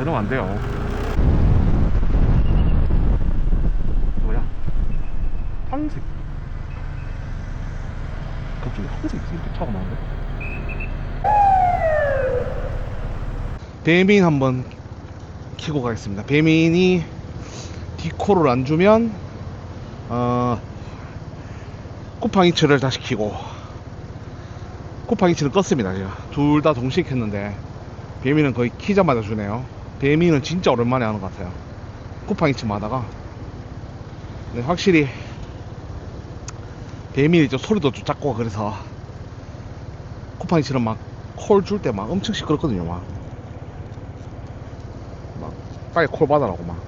저러면 안 돼요. 뭐야? 황색. 갑자기 황색 이렇게 차가 많은데? 배민 한번 키고 가겠습니다. 배민이 디코를 안 주면 어 쿠팡이츠를 다시 키고 쿠팡이츠는 껐습니다 제가 둘 다 동시에 켰는데 배민은 거의 키자마자 주네요 배민은 진짜 오랜만에 하는 것 같아요. 쿠팡이츠만 하다가. 근데 확실히 배민이 좀 소리도 좀 작고 그래서 쿠팡이츠는 막콜 줄 때 막 엄청 시끄럽거든요 막. 막 빨리 콜 받아라고 막.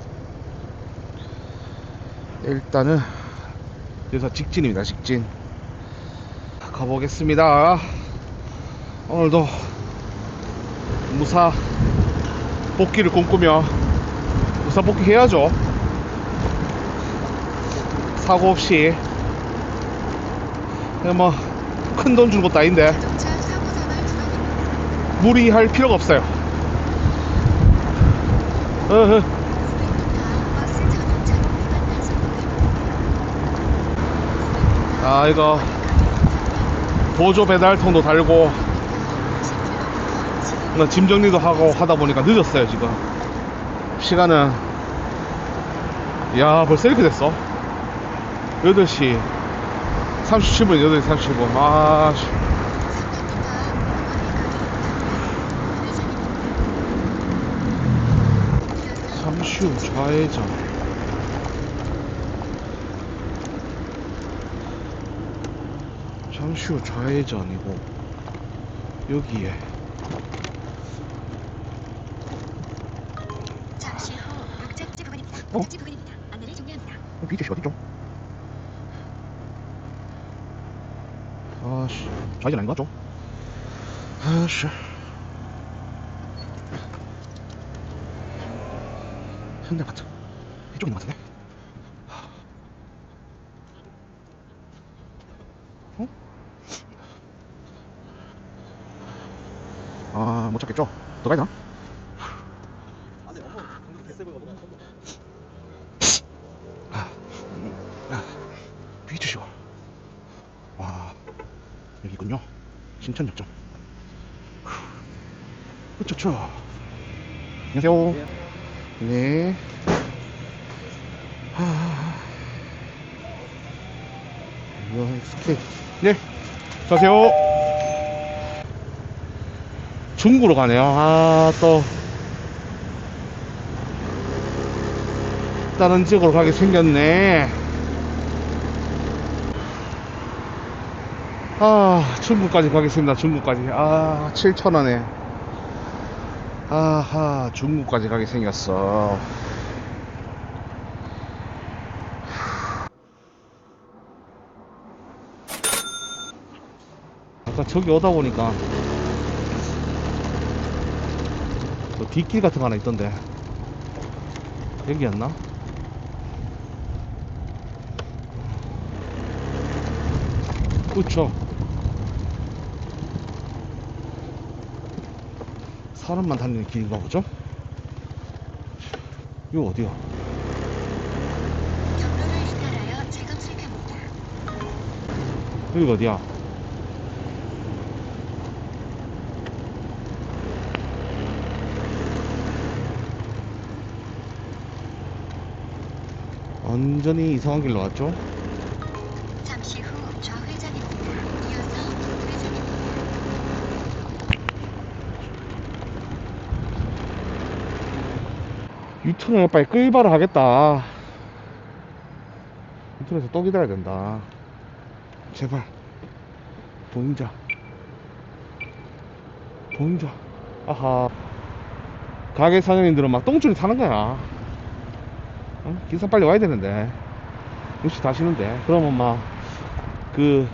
일단은 여기서 직진입니다 직진. 가보겠습니다. 오늘도 무사 복귀를 꿈꾸며 무사 복귀 해야죠 사고 없이 뭐 큰 돈 주는 것도 아닌데. 무리할 필요가 없어요 어허. 아 이거 보조 배달통도 달고 나 짐 정리도 하고 하다 보니까 늦었어요 지금. 시간은 야 벌써 이렇게 됐어? 8시 37분 8시 37분. 아 씨. 잠시 후 좌회전. 잠시 후 좌회전이고 여기에 어? 목적지 구간입니다. 안내를 종료합니다. 어, 비트씨 어디죠? 아씨 좌회전 아닌 것 같죠? 아씨 현대 마트 이쪽인 것 같은데? 어? 아, 못 찾겠죠? 더 가야 되나? 비트쇼. 와, 여기 있군요. 신천역점. 그쵸, 안녕하세요. 네. 하... 이거 스케 네. 안녕하세요. 중구로 가네요. 아, 또. 다른 지역으로 가게 생겼네. 아, 중구까지 가겠습니다. 중구까지. 아, 7,000원에. 아하, 중구까지 가게 생겼어. 아까 저기 오다 보니까 뭐 뒷길 같은 거 하나 있던데 여기였나? 그쵸 사람만 다니는 길인가 보죠? 이거 어디야? 여기가 어디야? 완전히 이상한 길로 왔죠? 잠시 후 좌회전입니다. 이어서 우회전입니다. 유턴을 빨리 끌바를 하겠다. 유턴에서 또 기다려야 된다. 제발. 동자. 동자. 아하. 가게 사장님들은 막 똥줄이 타는 거야. 어? 기사 빨리 와야 되는데. 6시 다 쉬는데. 그러면 막, 그,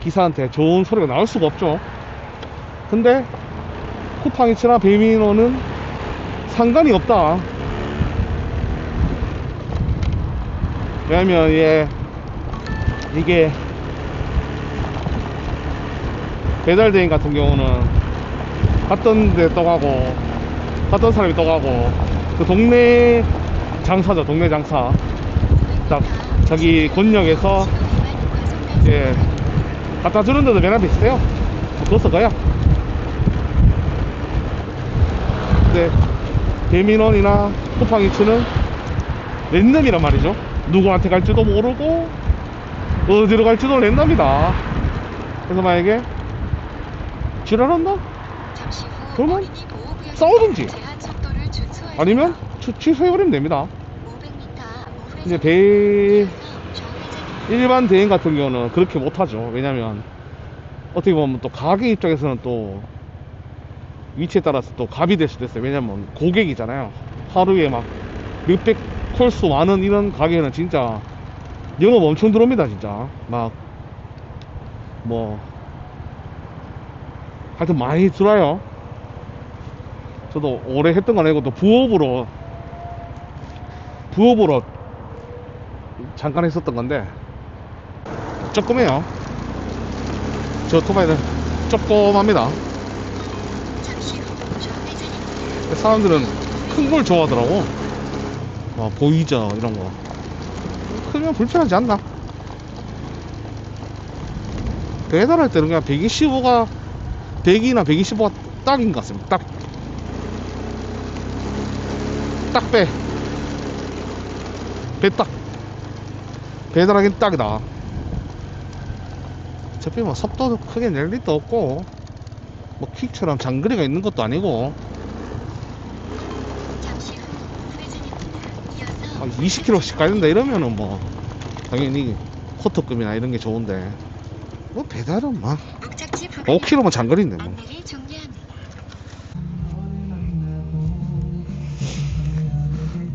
기사한테 좋은 소리가 나올 수가 없죠. 근데, 쿠팡이츠나 베미노는 상관이 없다. 왜냐면 얘 이게 배달 대행 같은 경우는 갔던 데 떠가고 갔던 사람이 또 가고 그 동네 장사죠 동네 장사. 딱 저기 권역에서 이제 갖다 주는 데도 매나 비슷해요. 그것도 거야 근데 대민원이나 쿠팡이츠는 랜덤이란 말이죠 누구한테 갈지도 모르고 어디로 갈지도 랜덤이다 그래서 만약에 지랄한다? 그러면 싸우든지. 아니면 취- 취소해버리면 됩니다 500m 이제 대 일반 대행 같은 경우는 그렇게 못하죠 왜냐면 어떻게 보면 또 가게 입장에서는 또 위치에 따라서 또 갑이 될 수도 있어요. 왜냐면 고객이잖아요. 하루에 막 몇백 콜수 많은 이런 가게는 진짜 영업 엄청 들어옵니다 진짜. 막 뭐 하여튼 많이 들어요. 저도 오래 했던 건 아니고 또 부업으로 부업으로 잠깐 했었던 건데 조그매요. 저 오토바이는 조그맣니다 잠시 후 좌회전입니다. 사람들은 큰 걸 좋아하더라고 막 보이저 이런 거 크면 불편하지 않나 배달할 때는 그냥 125가 100이나 125가 딱인 것 같습니다 딱딱 배. 배 딱. 배달하긴 딱이다. 어차피 뭐 속도도 크게 낼 일도 없고, 뭐 퀵처럼 장거리가 있는 것도 아니고, 한 20km씩 가야 된다 이러면은 뭐, 당연히 코트급이나 이런 게 좋은데, 뭐 배달은 막, 부근 5km면 장거리인데 뭐.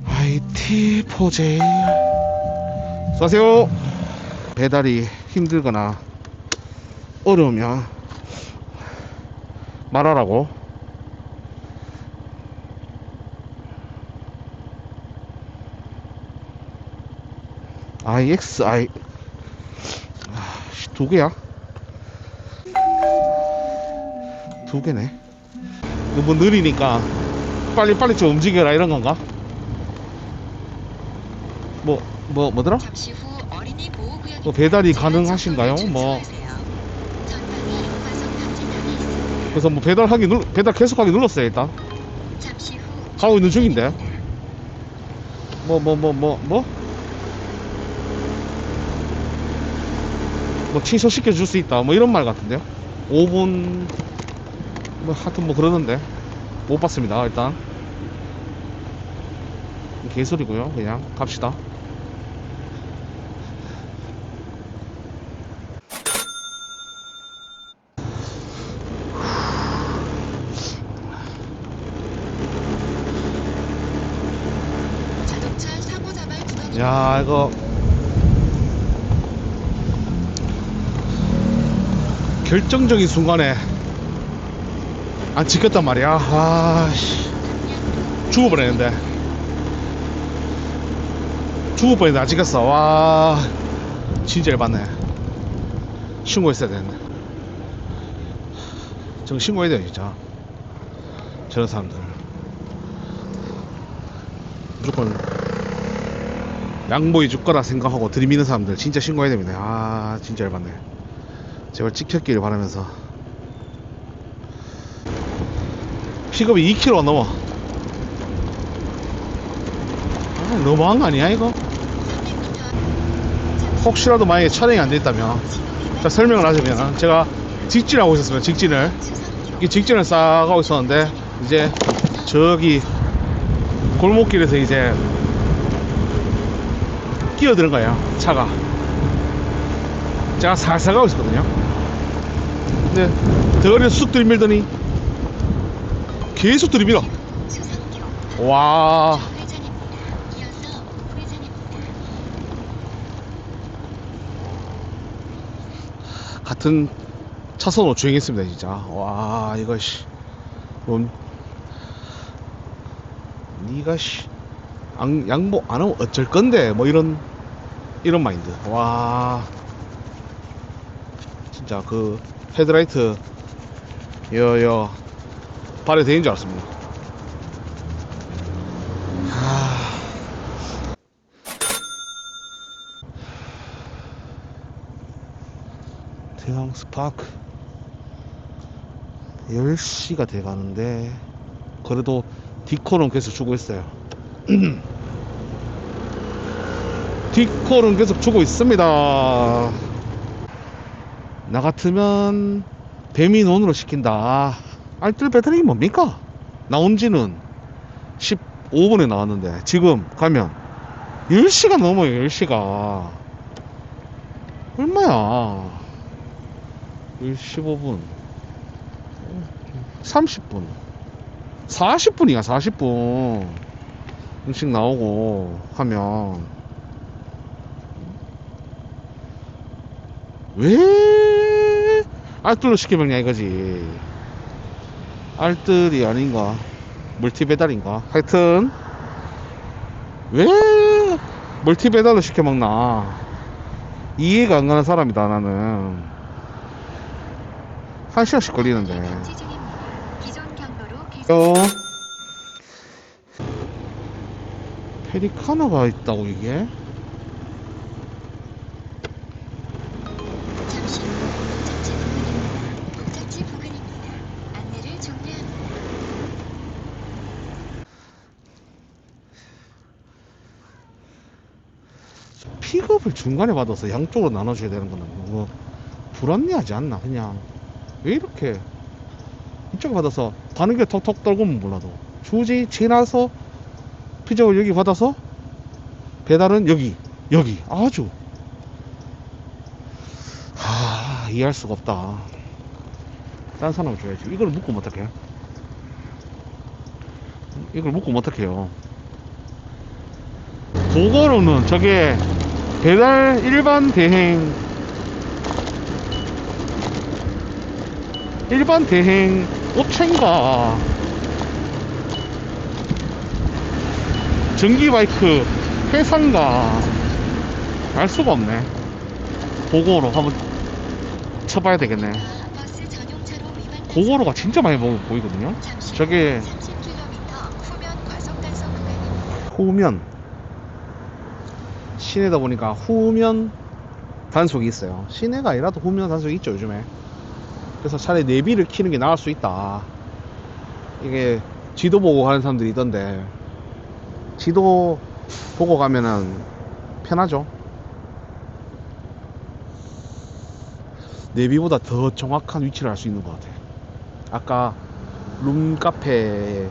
IT 포제. 쏘세요. 배달이 힘들거나 어려우면 말하라고 IXI 아, 씨, 두 개야? 두 개네 너무 느리니까 빨리 빨리 좀 움직여라 이런 건가? 뭐, 뭐, 뭐더라? 뭐 배달이 가능하신가요? 뭐. 그래서 뭐 배달하기 눌, 배달 계속하기 눌렀어요, 일단. 가고 있는 중인데. 좌회전입니다. 뭐, 뭐, 뭐, 뭐, 뭐? 뭐 취소시켜 줄 수 있다. 뭐 이런 말 같은데요. 5분, 뭐 하여튼 뭐 그러는데. 못 봤습니다, 일단. 개소리고요 그냥 갑시다. 야 이거 결정적인 순간에 안 지켰단 말이야. 아씨. 죽어버렸는데. 죽어버렸는데 안 지켰어. 와 진짜 열받네. 신고했어야 되는데. 저 신고해야 돼 진짜. 저런 사람들. 무조건 양보해 줄 거라 생각하고 들이미는 사람들 진짜 신고해야 됩니다. 아, 진짜 열받네. 제발 찍혔기를 바라면서. 픽업이 2kg 넘어. 아, 너무한 거 아니야, 이거? 300m 혹시라도 만약에 촬영이 안 됐다면, 자, 설명을 하자면, 제가 직진하고 있었습니다, 직진을. 이 직진을 싸가고 있었는데, 이제, 저기, 골목길에서 이제, 끼어드는 거예요 차가 제가 살살 가고 있었거든요 근데 덩어리를 쑥 들이밀더니 계속 들이밀어. 와. 같은 차선으로 주행했습니다 진짜. 와 이거 씨. 뭔, 니가 씨. 양, 양보 안 하면 어쩔 건데 뭐 이런 이런 마인드. 와. 진짜 그 헤드라이트. 여여. 발에 대인 줄 알았습니다. 아... 대왕 스파크. 10시가 돼가는데 그래도 디콜은 계속 주고 있어요. 디콜은 계속 주고 있습니다 나 같으면 배민원으로 시킨다. 알뜰 배터리 뭡니까? 나온 지는 15분에 나왔는데 지금 가면 10시가 넘어요 10시가. 얼마야? 15분. 30분. 40분이야 40분. 음식 나오고 하면. 왜 알뜰로 시켜먹냐 이거지. 알뜰이 아닌가? 멀티 배달인가? 하여튼 왜 멀티 배달로 시켜먹나? 이해가 안 가는 사람이다 나는. 한 시간씩 걸리는데. 요 페리카나가 있다고 이게 잠시 후 목적지 부근입니다. 목적지 부근입니다. 안내를 종료합니다. 픽업을 중간에 받아서 양쪽으로 나눠줘야 되는 거는 너무 불합리하지 않나? 그냥 왜 이렇게 이쪽에 받아서 다른 게 턱턱 떨구면 몰라도 굳이 지나서 픽업을 여기 받아서 배달은 여기 여기. 아주. 하 이해할 수가 없다. 딴 사람 줘야지. 이걸 묶으면 어떡해 이걸 묶으면 어떡해요? 그거로는 저게 배달 일반 대행. 일반 대행 업체인가 전기 바이크 회사인가. 알 수가 없네. 고고로 한번 쳐봐야 되겠네. 고고로가 진짜 많이 보- 보이거든요? 저게 30km 후면 과속 단속 구간입니다. 후면 시내다 보니까 후면 단속이 있어요. 시내가 아니라도 후면 단속이 있죠 요즘에. 그래서 차라리 내비를 키는 게 나을 수 있다. 이게 지도 보고 가는 사람들이 있던데 지도 보고 가면은 편하죠. 내비보다 더 정확한 위치를 알 수 있는 것 같아. 아까 룸카페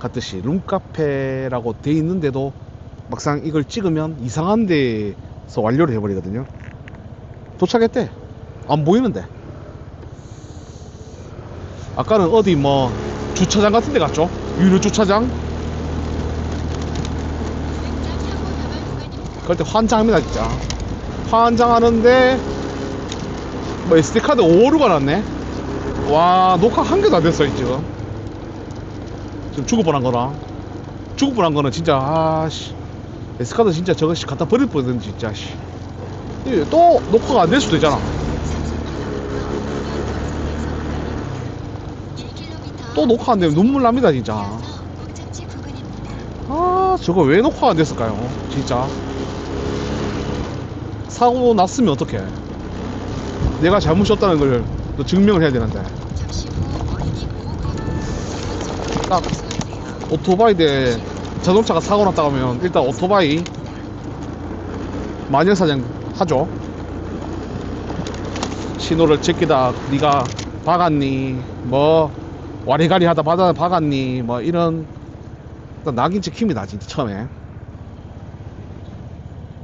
같듯이 룸카페라고 돼 있는데도 막상 이걸 찍으면 이상한 데서 완료를 해버리거든요. 도착했대. 안 보이는데. 아까는 어디 뭐 주차장 같은 데 갔죠? 유료 주차장. 그럴 때 환장합니다 진짜. 환장하는데 뭐 SD카드 5호루가 났네. 와 녹화 한 개도 안 됐어 지금. 지금 죽을 뻔한 거랑 죽을 뻔한 거는 진짜 아씨 SD카드 진짜 저거 씨 갖다 버릴 뻔했는 진짜 씨. 또 녹화가 안 될 수도 있잖아. 1km 또 녹화 안 되면 눈물 납니다 진짜. 아 저거 왜 녹화가 안 됐을까요? 진짜. 사고 났으면 어떡해. 내가 잘못이었다는 걸 또 증명을 해야 되는데. 딱 오토바이 대 자동차가 사고 났다 하면 일단 오토바이 마녀사냥 하죠. 신호를 제끼다 네가 박았니? 뭐 와리가리 하다 바다 박았니? 뭐 이런 낙인 찍힙니다 진짜 처음에.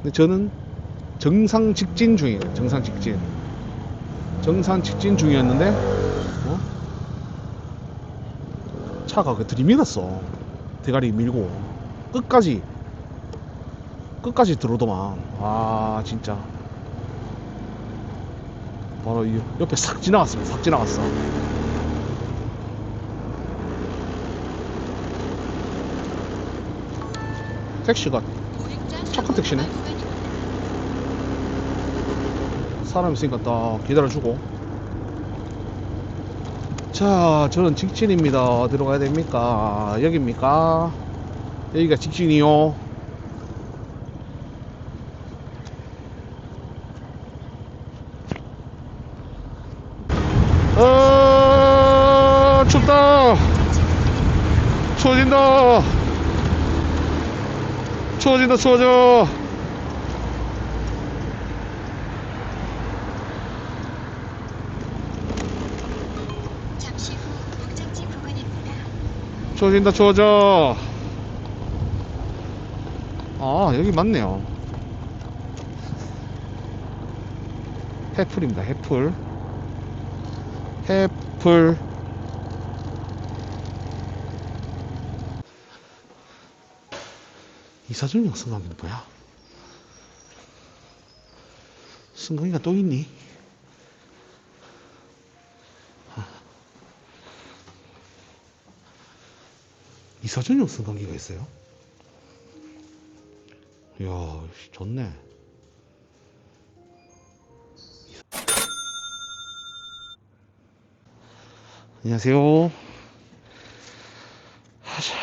근데 저는 정상 직진 중이에요 정상 직진. 정상 직진 중이었는데 어? 차가 그 들이밀었어. 대가리 밀고 끝까지 끝까지 들어오더만. 아 진짜. 바로 이 옆에 싹 지나갔습니다 싹 지나갔어. 택시가 착한 택시네. 사람 있으니까 딱 기다려주고. 자 저는 직진입니다. 어디로 가야 됩니까? 여기입니까 여기가 직진이요. 아, 춥다. 추워진다. 추워진다, 추워져. 잠시 후 목적지 부근입니다. 추워진다, 추워져. 아, 여기 맞네요. 해풀입니다, 해풀. 해풀. 이사준형 승강기는 뭐야? 승강기가 또 있니? 이사준형 승강기가 있어요? 이야, 씨, 좋네. 안녕하세요. 하자.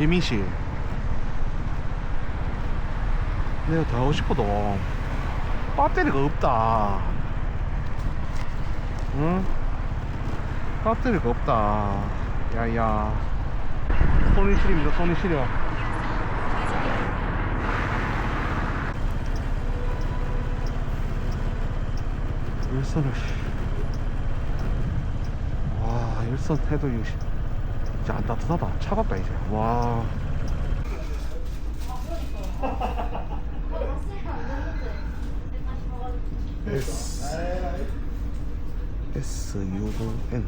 혜민 씨. 내가 더 하고 싶어도 배터리가 없다. 응? 배터리가 없다. 야야. 손이 시립니다. 손이 시려. 일선을 씨. 와 일선 이거 씨. 진짜 안 따뜻하다. 차갑다 이제. 와. S60L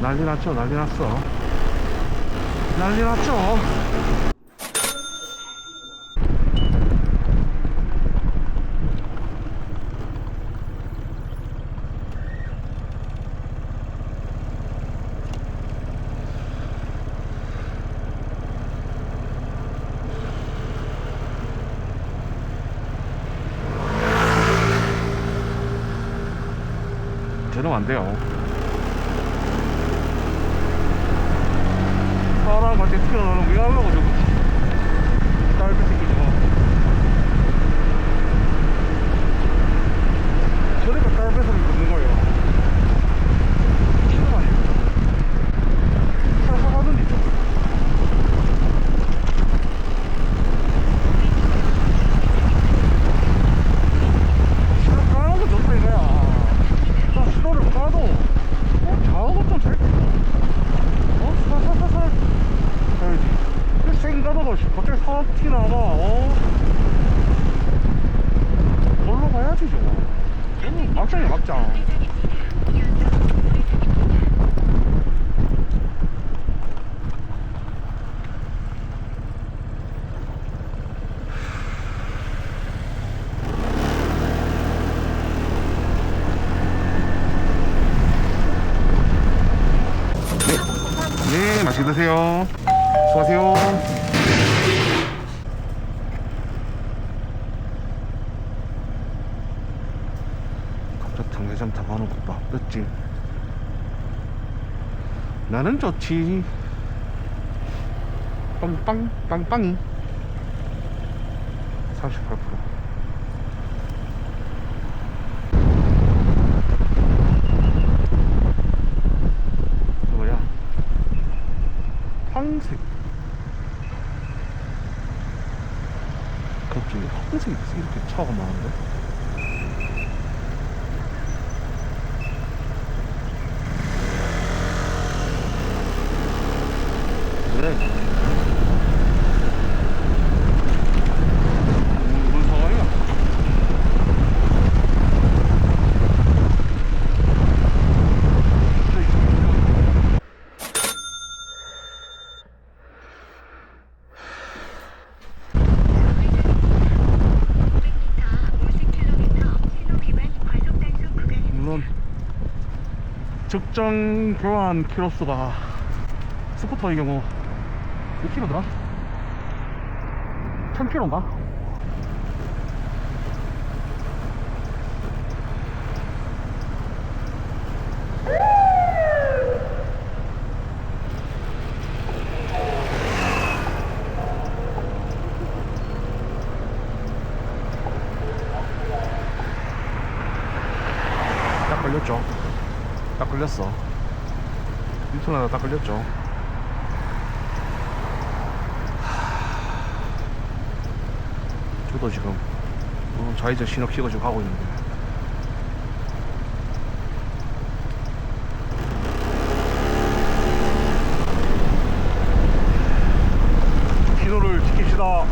난리 났죠? 난리 났어. 난리 났죠? 저러면 안 돼요 사람 같이 튀어나오는 왜 하려고 저거 딸기 새끼 저거 저래가 딸배설을 걷는 거예요 이거 아니에요 살살하던데 저거 시도 까는 거 좋다 이거야 나 시도를 까도 어, 좌우가 좀 잘. 어? 살살살살 해야지 그 생가다가 씨, 갑자기 사업 티 나가 어? 걸로 가야지 저거 어, 막장이야 막장 네 맛있게 드세요 수고하세요 갑자기 당대장 잡아놓은 국밥 뜯지 나는 좋지. 빵빵 빵빵이. 38% 뭐야? 황색. 갑자기 황색이 이렇게 차가 많은데 돼. 적정 교환 키로수가 스쿠터의 경우 몇 킬로더라? 1000킬로인가? 딱 걸렸죠. 딱 걸렸어. 유턴 하나 딱 걸렸죠. 저도 지금 어, 좌회전 신호 켜가지고 가고 있는데. 신호를 지킵시다.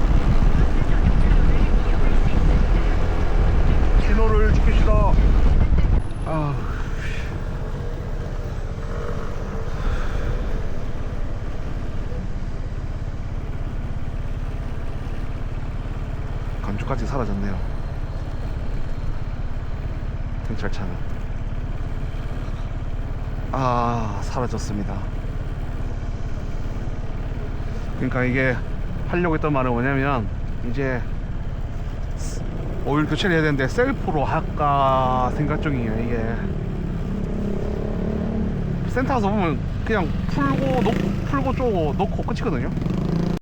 신호를 지킵시다. 아. 감쪽같이 사라졌네요. 경찰차는. 아, 사라졌습니다. 그러니까 이게 하려고 했던 말은 뭐냐면, 이제 오일 교체를 해야 되는데 셀프로 할까 생각 중이에요 이게 센터 가서 보면 그냥 풀고 놓고 풀고 쪼고 놓고 끝이거든요